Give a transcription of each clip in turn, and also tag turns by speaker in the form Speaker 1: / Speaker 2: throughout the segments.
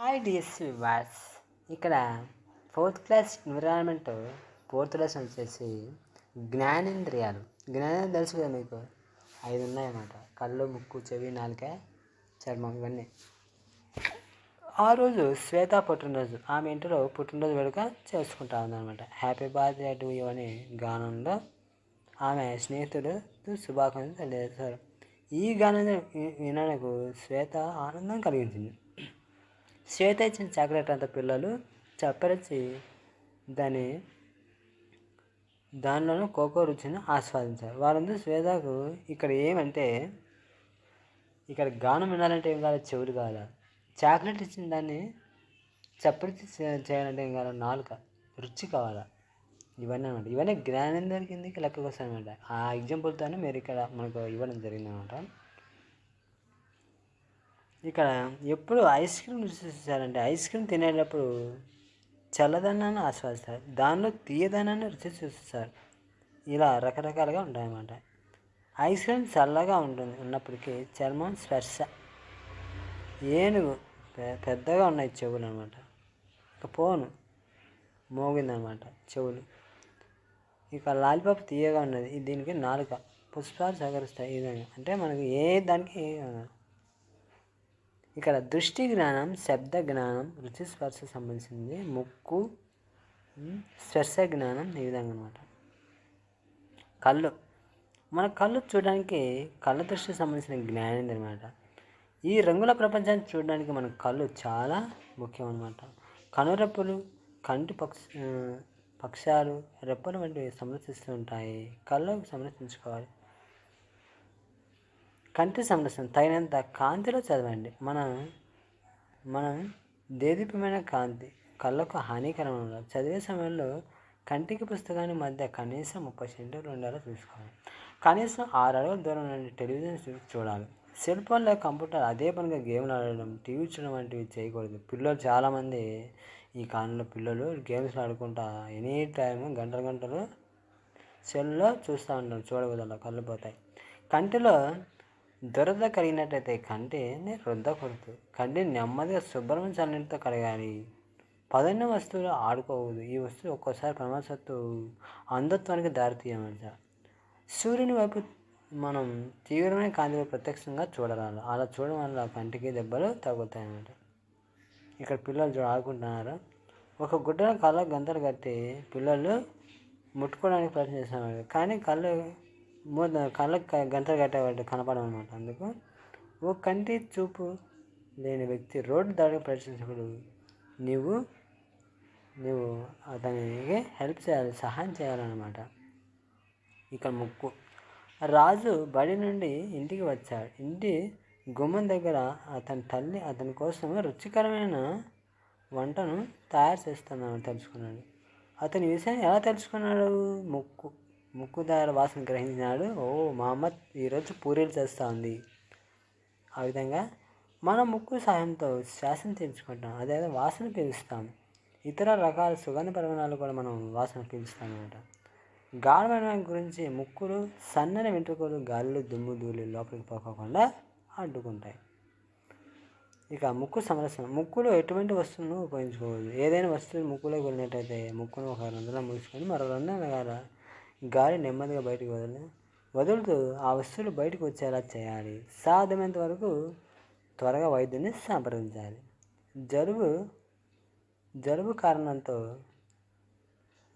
Speaker 1: Hi DSC వాస్ ఇక్కడ fourth class environment fourth class వచ్చేసి జ్ఞానేంద్రియాలు. జ్ఞానం తెలుసు కదా మీకు? ఐదు ఉన్నాయన్నమాట. కళ్ళు ముక్కు చెవి నాలుక చర్మం ఇవన్నీ. ఆ రోజు శ్వేత పుట్టినరోజు. ఆమె ఇంటిలో పుట్టినరోజు వేడుక చేసుకుంటా ఉందన్నమాట. హ్యాపీ బర్త్డే టు యూ అనే గానంలో ఆమె స్నేహితుడు శుభాకాంక్షలు తెలియజేశారు. ఈ గానం వినడానికి శ్వేత ఆనందం కలిగించింది. శ్వేత ఇచ్చిన చాక్లెట్ అంత పిల్లలు చప్పరిచి దాని దానిలోనూ కోకో రుచిని ఆస్వాదించారు. వారందరూ శ్వేతకు ఇక్కడ ఏమంటే ఇక్కడ గానం వినాలంటే ఏం కావాలి చెవులు కావాలి చాక్లెట్ ఇచ్చిన దాన్ని చప్పరిచి చేయాలంటే ఏం కావాలి నాలుక. రుచి కావాలా? ఇవన్నీ అనమాట ఇవన్నీ జ్ఞానేంద్ర కిందకి లెక్కకు వస్తాయి అనమాట ఆ ఎగ్జాంపుల్తోనే మీరు ఇక్కడ మనకు ఇవ్వడం జరిగింది అనమాట ఇక్కడ ఎప్పుడు ఐస్ క్రీమ్ రుచి చూసారంటే ఐస్ క్రీమ్ తినేటప్పుడు చల్లదనాన్ని ఆస్వాదిస్తారు. దానిలో తీయదనాన్ని రుచి చూస్తారు. ఇలా రకరకాలుగా ఉంటాయన్నమాట. ఐస్ క్రీమ్ చల్లగా ఉంటుంది ఉన్నప్పటికీ చర్మం స్పర్శ. ఏనుగు పెద్దగా ఉన్నాయి చెవులు అనమాట ఇక పోను మోగిందనమాట చెవులు. ఇక లాలిపాప్ తీయగా ఉన్నది. దీనికి నాలుక పుష్పాలు సహకరిస్తాయి ఈ విధంగా. అంటే మనకి ఏ దానికి ఇక్కడ దృష్టి జ్ఞానం శబ్ద జ్ఞానం రుచి స్పర్శ సంబంధించింది. ముక్కు స్పర్శ జ్ఞానం ఈ విధంగా అనమాట కళ్ళు. మన కళ్ళు చూడడానికి కళ్ళ దృష్టికి సంబంధించిన జ్ఞానం అనమాట ఈ రంగుల ప్రపంచాన్ని చూడడానికి మన కళ్ళు చాలా ముఖ్యం అనమాట కనురెప్పలు కంటి పక్ష పక్షాలు రెప్పలు వంటివి సంరక్షిస్తూ ఉంటాయి. కళ్ళకు సంరక్షించుకోవాలి. కంటి సంరక్షణ తగినంత కాంతిలో చదవండి. మనం మనం దేదీపమైన కాంతి కళ్ళకు హానికరం చదివే సమయంలో కంటికి పుస్తకాన్ని మధ్య కనీసం ముప్పై సెంటీమీటర్లు ఉండేలా చూసుకోవాలి కనీసం ఆరు అడుగుల దూరం నుండి టెలివిజన్ చూడాలి. సెల్ ఫోన్ లేదా కంప్యూటర్ అదే పనిగా గేమ్లు ఆడడం టీవీ చూడడం వంటివి చేయకూడదు. పిల్లలు చాలామంది ఈ కాలంలో పిల్లలు గేమ్స్ ఆడుకుంటా ఎనీ టైం గంటలు గంటలు సెల్లో చూస్తూ ఉంటారు. చూడకూడదు కళ్ళు పోతాయి. కంటిలో దురద కలిగినట్టయితే కంటిని రుద్దకూడదు. కంటిని నెమ్మదిగా శుభ్రం చల్లనితో కడగాలి. పదన్న వస్తువులు ఆడుకోవద్దు. ఈ వస్తువు ఒక్కోసారి ప్రమాదత్తు అంధత్వానికి దారితీయమంట సూర్యుని వైపు మనం తీవ్రమైన కాంతిలో ప్రత్యక్షంగా చూడరాలి అలా చూడడం వల్ల కంటికి దెబ్బలు తగ్గుతాయి ఇక్కడ పిల్లలు ఆడుకుంటున్నారు. ఒక గుడ్డల కళ్ళ గంతలు కట్టి పిల్లలు ముట్టుకోవడానికి ప్రయత్నం చేస్తున్నారు. కానీ కళ్ళు కళ్ళకు గంతలు కట్టేవాడు కనపడమన్నమాట అందుకు ఓ కంటి చూపు లేని వ్యక్తి రోడ్డు దాడి ప్రయత్నించినప్పుడు నీవు నువ్వు అతనికి హెల్ప్ చేయాలి సహాయం చేయాలన్నమాట. ఇక్కడ ముక్కు. రాజు బడి నుండి ఇంటికి వచ్చాడు. ఇంటి గుమ్మం దగ్గర అతని తల్లి అతని కోసం రుచికరమైన వంటను తయారు చేస్తున్నాను తెలుసుకున్నాడు. అతని విషయాన్ని ఎలా తెలుసుకున్నాడు? ముక్కు. ముక్కు వాసన గ్రహించినాడు. ఓ మహమ్మద్ ఈరోజు పూరీలు చేస్తూ ఉంది. ఆ విధంగా మన ముక్కు సాయంతో శ్వాసం తెలుసుకుంటాం అదే వాసన పీలుస్తాం. ఇతర రకాల సుగంధ పరిమాణాలు కూడా మనం వాసన పీలుస్తాం అనమాట గాఢమైన గురించి ముక్కులు సన్నని వెంట్రుకలు గాలిలో దుమ్ము ధూళి లోపలికి పోకోకుండా అడ్డుకుంటాయి. ఇక ముక్కు సంరక్షణ ముక్కులో ఎటువంటి వస్తువును ఉపయోగించుకోవద్దు. ఏదైనా వస్తువు ముక్కులోకి వెళ్ళినట్టయితే ముక్కును ఒక రంధ్రం మూసుకొని మరో రంధ్రం గాలి నెమ్మదిగా బయటకు వదిలి వదులుతూ ఆ వస్తువులు బయటకు వచ్చేలా చేయాలి. సాధ్యమైనంత వరకు త్వరగా వైద్యుని సంప్రదించాలి. జలుబు జలుబు కారణంతో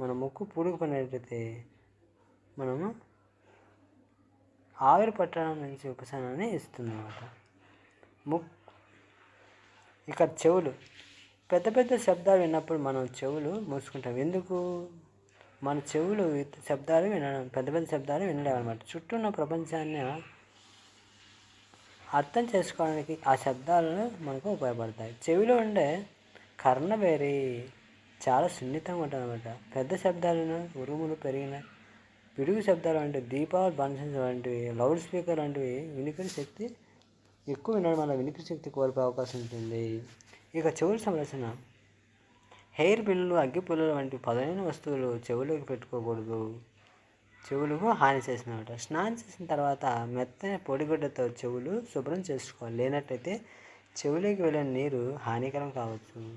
Speaker 1: మన ముక్కు పూడుకుపోయినట్లయితే మనము ఆవిరి పట్టడం నుంచి ఉపశమనాన్ని ఇస్తుంది అన్నమాట ముక్ ఇక చెవులు. పెద్ద పెద్ద శబ్దాలు విన్నప్పుడు మనం చెవులు మూసుకుంటాం. ఎందుకు? మన చెవులు శబ్దాలు వినడం పెద్ద పెద్ద శబ్దాలు వినలేవు అనమాట చుట్టూ ఉన్న ప్రపంచాన్ని అర్థం చేసుకోవడానికి ఆ శబ్దాలను మనకు ఉపయోగపడతాయి. చెవిలో ఉండే కర్ణబేరి చాలా సున్నితంగా ఉంటుంది అనమాట పెద్ద శబ్దాలను ఉరుములు పెరిగిన పిడుగు శబ్దాలు వంటివి దీపావళి బన్సన్స్ వంటివి లౌడ్ స్పీకర్ వంటివి వినికిడి శక్తి ఎక్కువ వినడం వల్ల వినికిడి శక్తి కోల్పోయే అవకాశం ఉంటుంది. ఇక చెవుల సంరక్షణ హెయిర్ బిల్లులు అగ్గి పుల్లలు వంటి పదునైన వస్తువులు చెవులోకి పెట్టుకోకూడదు. చెవులకు హాని చేసినమాట. స్నానం చేసిన తర్వాత మెత్తని పొడిగుడ్డతో చెవులు శుభ్రం చేసుకోవాలి. లేనట్టయితే చెవులోకి వెళ్ళిన నీరు హానికరం కావచ్చు.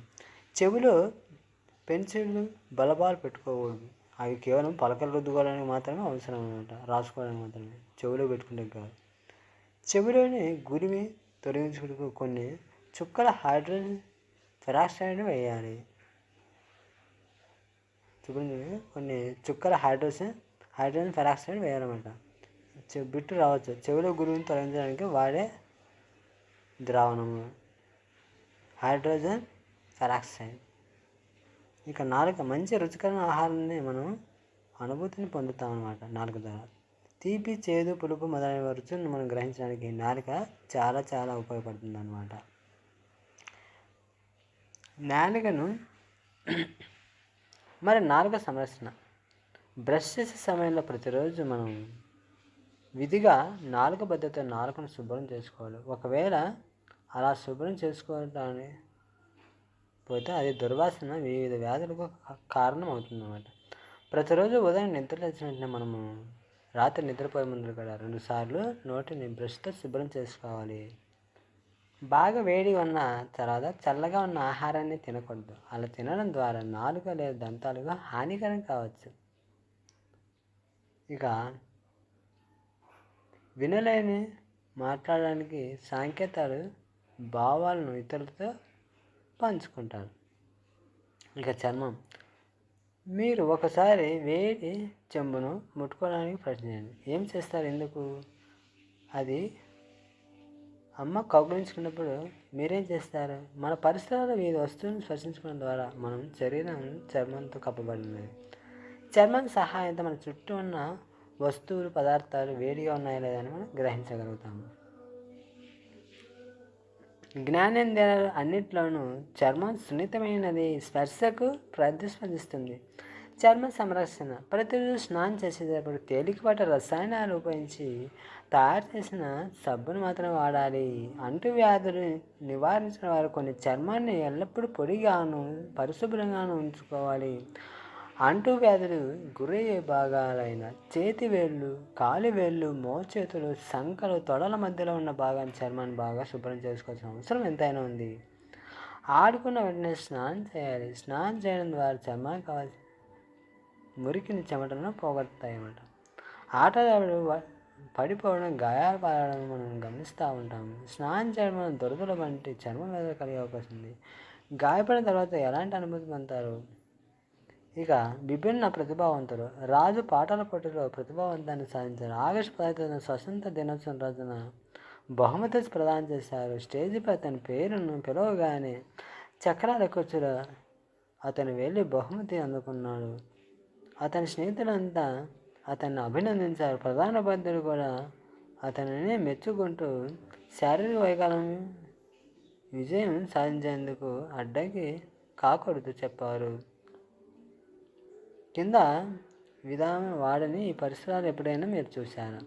Speaker 1: చెవిలో పెన్సిళ్ళు బలబాలు పెట్టుకోకూడదు. అవి కేవలం పలకలు రుద్దుకోవడానికి మాత్రమే అవసరం అనమాట రాసుకోవడానికి మాత్రమే. చెవిలో పెట్టుకుంటే కాదు. చెవిలోని గురిమి తొలగించుకుంటూ కొన్ని చుక్కల హైడ్రోజన్ పెరాక్సైడ్ వేయాలి. చూపించి కొన్ని చుక్కల హైడ్రోజన్ హైడ్రోజన్ పెరాక్సైడ్ వేయాలన్నమాట. చె బిట్టు రావచ్చు. చెవిలో గురువుని తొలగించడానికి వాడే ద్రావణము. Hydrogen peroxide. ఇక నాలుక మంచి రుచికరమైన ఆహారాన్ని మనం అనుభూతిని పొందుతాం అనమాట నాలుక ద్వారా. తీపి చేదు పులుపు మొదలైన రుచులను మనం గ్రహించడానికి నాలుక చాలా చాలా ఉపయోగపడుతుంది అనమాట నాలుకను మరి నాలుక సంరక్షణ బ్రష్ చేసే సమయంలో ప్రతిరోజు మనం విధిగా నాలుక బద్దతో నాలుకను శుభ్రం చేసుకోవాలి. ఒకవేళ అలా శుభ్రం చేసుకోవడానికి పోతే అది దుర్వాసన వివిధ వ్యాధులకు కారణం అవుతుందన్నమాట ప్రతిరోజు ఉదయం నిద్ర లేచినట్టు మనము రాత్రి నిద్రపోయే ముందు కూడా రెండుసార్లు నోటిని బ్రష్తో శుభ్రం చేసుకోవాలి. బాగా వేడి ఉన్న తర్వాత చల్లగా ఉన్న ఆహారాన్ని తినకూడదు. అలా తినడం ద్వారా నాలుక లేదా దంతాలుగా హానికరం కావచ్చు. ఇక వినలేని మాట్లాడడానికి సాంకేతాలు భావాలను ఇతరులతో పంచుకుంటారు. ఇక చర్మం. మీరు ఒకసారి వేడి చెంబును ముట్టుకోవడానికి ప్రయత్నించండి. ఏం చేస్తారు? ఎందుకు? అది అమ్మ కౌగులించుకున్నప్పుడు మీరేం చేస్తారు? మన పరిసరాలు వివిధ వస్తువులను స్పర్శించుకోవడం ద్వారా మనం శరీరం చర్మంతో కప్పబడినది చర్మం సహాయంతో మన చుట్టూ ఉన్న వస్తువులు పదార్థాలు వేడిగా ఉన్నాయో లేదని మనం గ్రహించగలుగుతాము జ్ఞానేంద్రియాలు అన్నిట్లోనూ చర్మం సున్నితమైనది. స్పర్శకు ప్రతిస్పందిస్తుంది. చర్మ సంరక్షణ. ప్రతిరోజు స్నానం చేసేటప్పుడు తేలికపాటి రసాయనాలు ఉపయోగించి తయారు చేసిన సబ్బును మాత్రం వాడాలి. అంటువ్యాధులు నివారించిన వారు కొన్ని చర్మాన్ని ఎల్లప్పుడూ పొడిగాను పరిశుభ్రంగాను ఉంచుకోవాలి. అంటువ్యాధులు గురయ్యే భాగాలైన చేతి వేర్లు కాలివేళ్ళు మోచేతులు సంకలు తొడల మధ్యలో ఉన్న భాగాన్ని చర్మాన్ని బాగా శుభ్రం చేసుకోవాల్సిన అవసరం ఎంతైనా ఉంది. ఆడుకున్న వెంటనే స్నానం చేయాలి. స్నానం చేయడం ద్వారా చర్మానికి కావాల్సిన మురికిని చెమటలను పోగొడతాయన్నమాట. ఆటగాడు పడిపోవడం గాయాలు పడడం మనం గమనిస్తూ ఉంటాము స్నానం చేయడం మనం దురదల వంటి చర్మం మీద కలిగే అవకాశం ఉంది. గాయపడిన తర్వాత ఎలాంటి అనుభూతి పొందుతారు? ఇక విభిన్న ప్రతిభావంతులు. రాజు పాటల పోటీలో ప్రతిభావంతాన్ని సాధించారు. ఆగస్టు పదహైదున స్వతంత్ర దినోత్సవం రోజున బహుమతి ప్రదానం చేశారు. స్టేజ్పై అతని పేరును పిలవగానే చక్రాల కూర్చులో అతను వెళ్ళి బహుమతి అందుకున్నాడు. అతని స్నేహితులంతా అతన్ని అభినందించారు. ప్రధాన పంతులు కూడా అతనిని మెచ్చుకుంటూ శారీరక వైకల్యం విజయం సాధించేందుకు అడ్డంకి కాకూడదు చెప్పారు. కింద విధానం వాడని ఈ పరిసరాలు ఎప్పుడైనా మీరు చూశారా?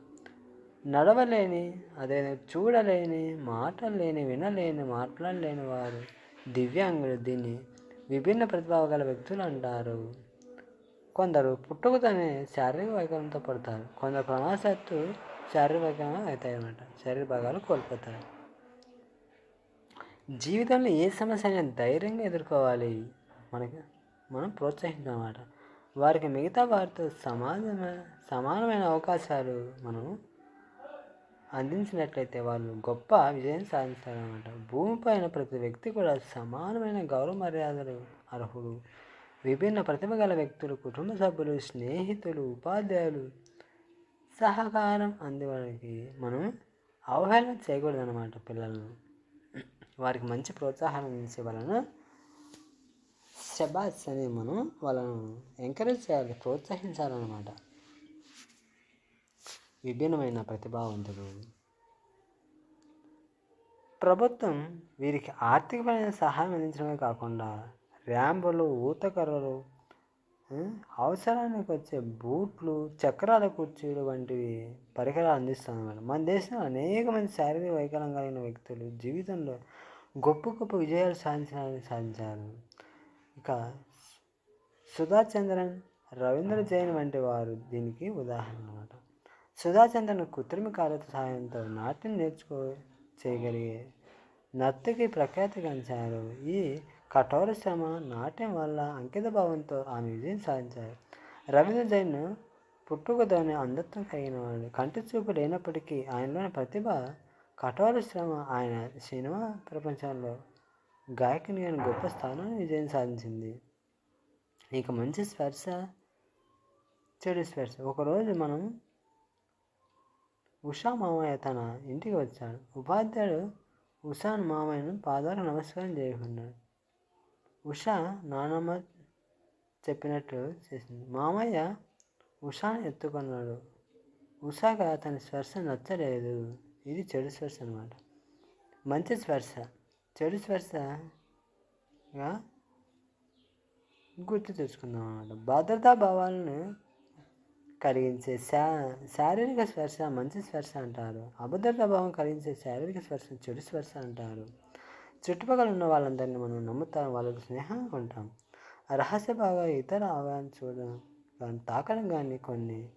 Speaker 1: నడవలేని అదే చూడలేని మాటలు లేని వినలేని మాట్లాడలేని వారు దివ్యాంగులు. దీన్ని విభిన్న ప్రతిభావ గల వ్యక్తులు అంటారు. కొందరు పుట్టుకతోనే శారీరక వైకల్యంతో పడతారు. కొందరు ప్రమాదశత్తు శారీరక వైకల్యం అవుతాయి అన్నమాట శరీర భాగాలు కోల్పోతారు. జీవితంలో ఏ సమస్య అయినా ధైర్యంగా ఎదుర్కోవాలి. మనకి మనం ప్రోత్సహించాలన్నమాట. వారికి మిగతా వారితో సమానమైన సమానమైన అవకాశాలు మనం అందించినట్లయితే వాళ్ళు గొప్ప విజయం సాధిస్తారన్నమాట. భూమిపైన ప్రతి వ్యక్తి కూడా సమానమైన గౌరవ మర్యాదలు అర్హుడు విభిన్న ప్రతిభ గల వ్యక్తులు కుటుంబ సభ్యులు స్నేహితులు ఉపాధ్యాయులు సహకారం అందివ్వడానికి మనం అవహేళన చేయకూడదన్నమాట పిల్లలను. వారికి మంచి ప్రోత్సాహం ఇచ్చే వలన శబాస్ అని మనం వాళ్ళను ఎంకరేజ్ చేయాలి ప్రోత్సహించాలన్నమాట. విభిన్నమైన ప్రతిభావంతులు. ప్రభుత్వం వీరికి ఆర్థికమైన సహాయం అందించడమే కాకుండా ర్యాంపులు ఊతకర్రలు అవసరానికి వచ్చే బూట్లు చక్రాల కుర్చీలు వంటివి పరికరాలు అందిస్తుంది మన దేశంలో అనేక మంది శారీరక వైకల్యం కలిగిన వ్యక్తులు జీవితంలో గొప్ప గొప్ప విజయాలు సాధించడానికి సాధించారు. ఇక సుధాచంద్రన్ రవీంద్ర జైన్ వంటి వారు దీనికి ఉదాహరణ అనమాట సుధా చంద్రన్ కృత్రిమ కాలత సహాయంతో నాట్యం నేర్చుకో చేయగలిగే నర్తకి ప్రఖ్యాతి గంచారు. ఈ కఠోర శ్రమ నాట్యం వల్ల అంకిత భావంతో ఆమె విజయం సాధించారు. రవీంద్ర జైన్ పుట్టుకతోనే అంధత్వం కలిగిన వాడు. కంటి చూపు లేనప్పటికీ ఆయనలోని ప్రతిభ కఠోర శ్రమ ఆయన సినిమా ప్రపంచంలో గాయకుని అని గొప్ప స్థానాన్ని విజయం సాధించింది. ఇక మంచి స్పర్శ చెడు స్పర్శ. ఒకరోజు మనం ఉషా మామయ్య తన ఇంటికి వచ్చాడు. ఉపాధ్యాయుడు ఉషాను మామయ్యను పాదాలు నమస్కారం చేయకున్నాడు. ఉషా నానమ్మ చెప్పినట్టు చేసింది. మామయ్య ఉషాను ఎత్తుకున్నాడు. ఉషాగా అతని స్పర్శ నచ్చలేదు. ఇది చెడు స్పర్శ అనమాట మంచి స్పర్శ. చెడు స్పర్శగా గుర్తు తెచ్చుకుందాం అన్నమాట. భద్రతా భావాలను కలిగించే శా శారీరక స్పర్శ మంచి స్పర్శ అంటారు. అభద్రతా భావం కలిగించే శారీరక స్పర్శ చెడు స్పర్శ అంటారు. చుట్టుపక్కల ఉన్న వాళ్ళందరినీ మనం నమ్ముతాం వాళ్ళకి స్నేహంగా ఉంటాం. రహస్య భాగా ఇతర అవయాన్ని చూడడం కానీ తాకడం కానీ కొన్ని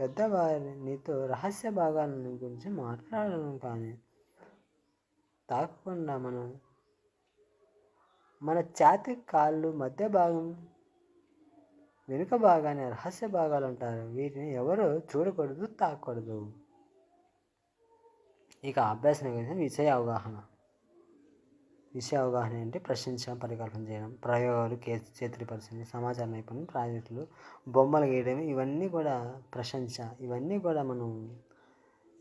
Speaker 1: పెద్దవారి నీతో రహస్య భాగాల గురించి మాట్లాడడం కానీ తాకకుండా మనం మన ఛాతి కాళ్ళు మధ్య భాగం వెనుక భాగాన్ని రహస్య భాగాలు అంటారు. వీటిని ఎవరు చూడకూడదు తాకూడదు. ఇక అభ్యాసం విషయ అవగాహన. విషయ అవగాహన అంటే ప్రశ్నించడం పరికల్పన చేయడం ప్రయోగాలు కేసు చేతుల పరిశీలన సమాచార నైపుణ్యం ప్రాజెక్టులు బొమ్మలు గీయడం ఇవన్నీ కూడా ప్రశంస. ఇవన్నీ కూడా మనం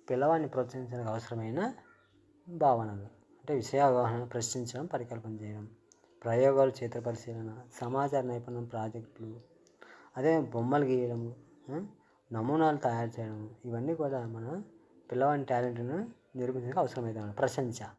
Speaker 1: పిల్లవాడిని ప్రోత్సహించడానికి అవసరమైన భావనలు. అంటే విషయ అవగాహన ప్రశ్నించడం పరికల్పన చేయడం ప్రయోగాలు చేతుల పరిశీలన సమాచార నైపుణ్యం ప్రాజెక్టులు అదే బొమ్మలు గీయడము నమూనాలు తయారు చేయడం ఇవన్నీ కూడా మన పిల్లవాడి టాలెంట్ను નિર્ગુણ અસમયદાન પ્રશંસા